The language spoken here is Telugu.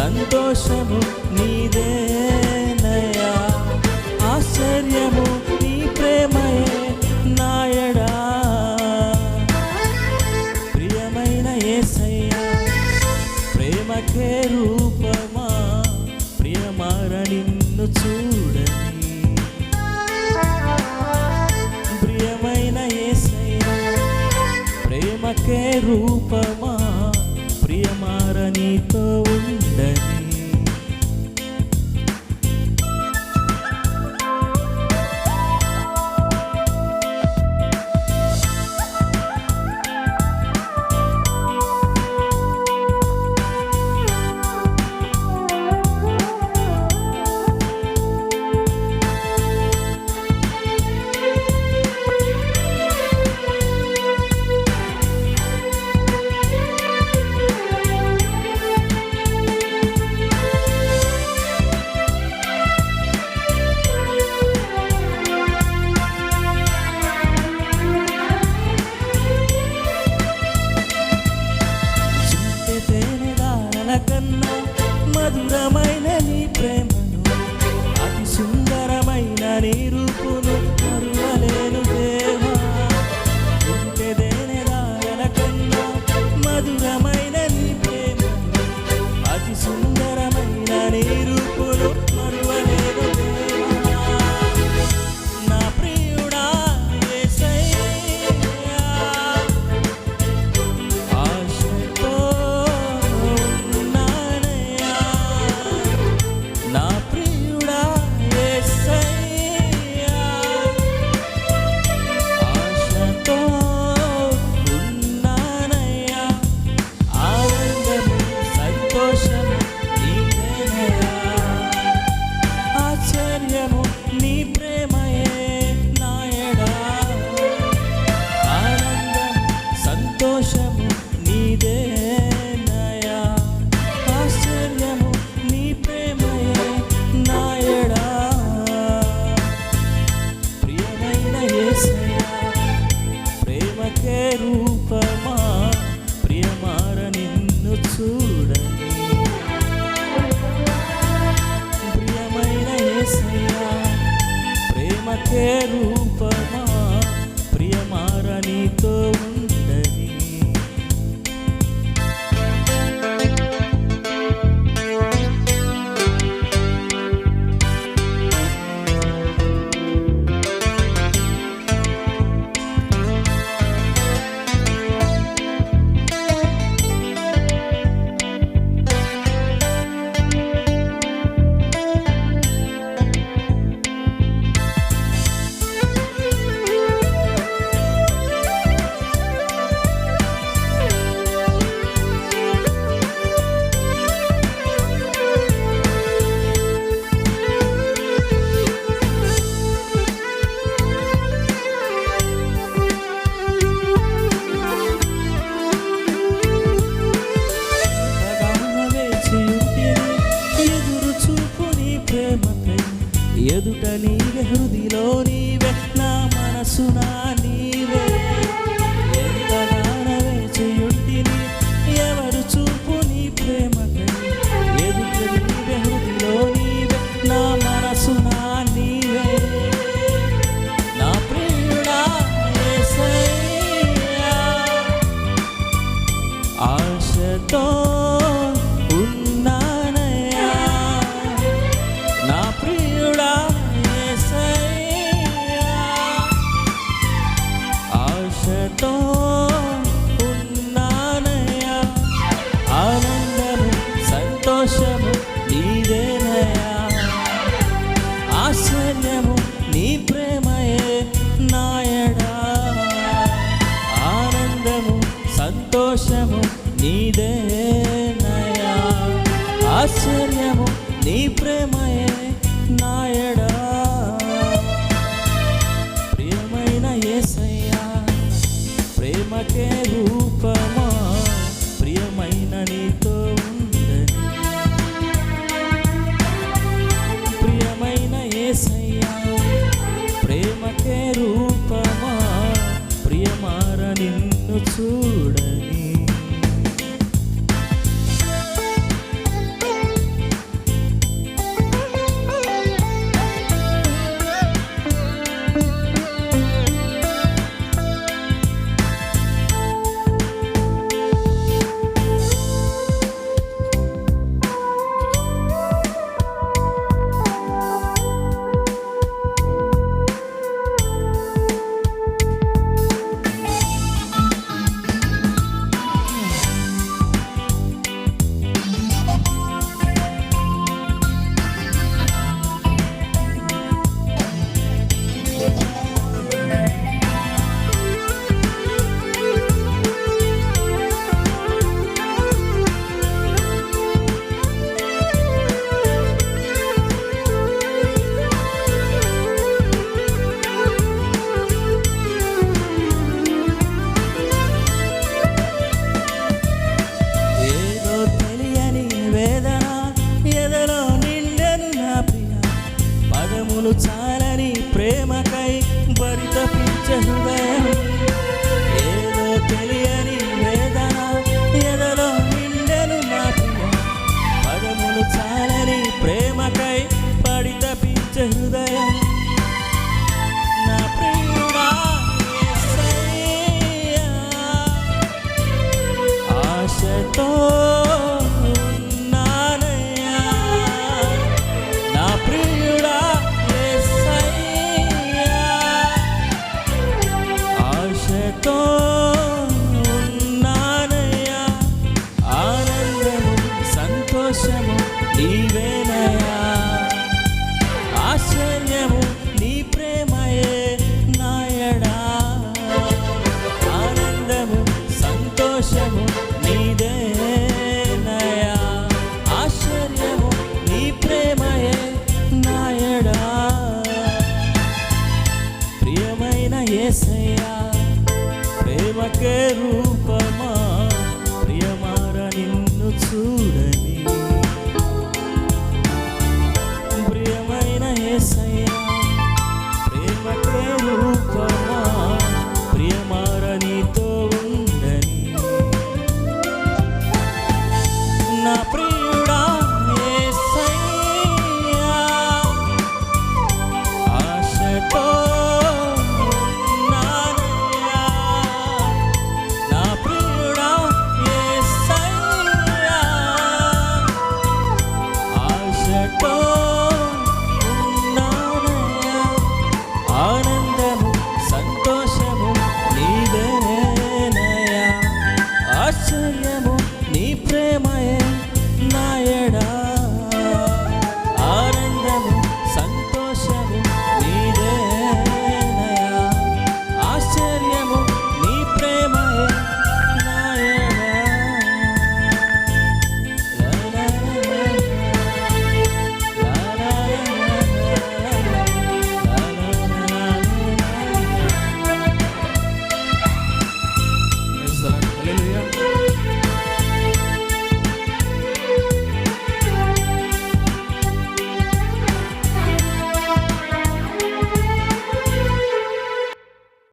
సంతోషము నీదే. கண்ண மதுரமை tonight. ధన్యము నీ ప్రేమయే నాయడా. ఆనందము సంతోషము నీదే. ఏసయ్యా ప్రేమకే రూపమా ప్రియమార నిన్ను చూడని. ప్రియమైన ఏసయ్యా ప్రేమకే రూపమా ప్రియమార నీతో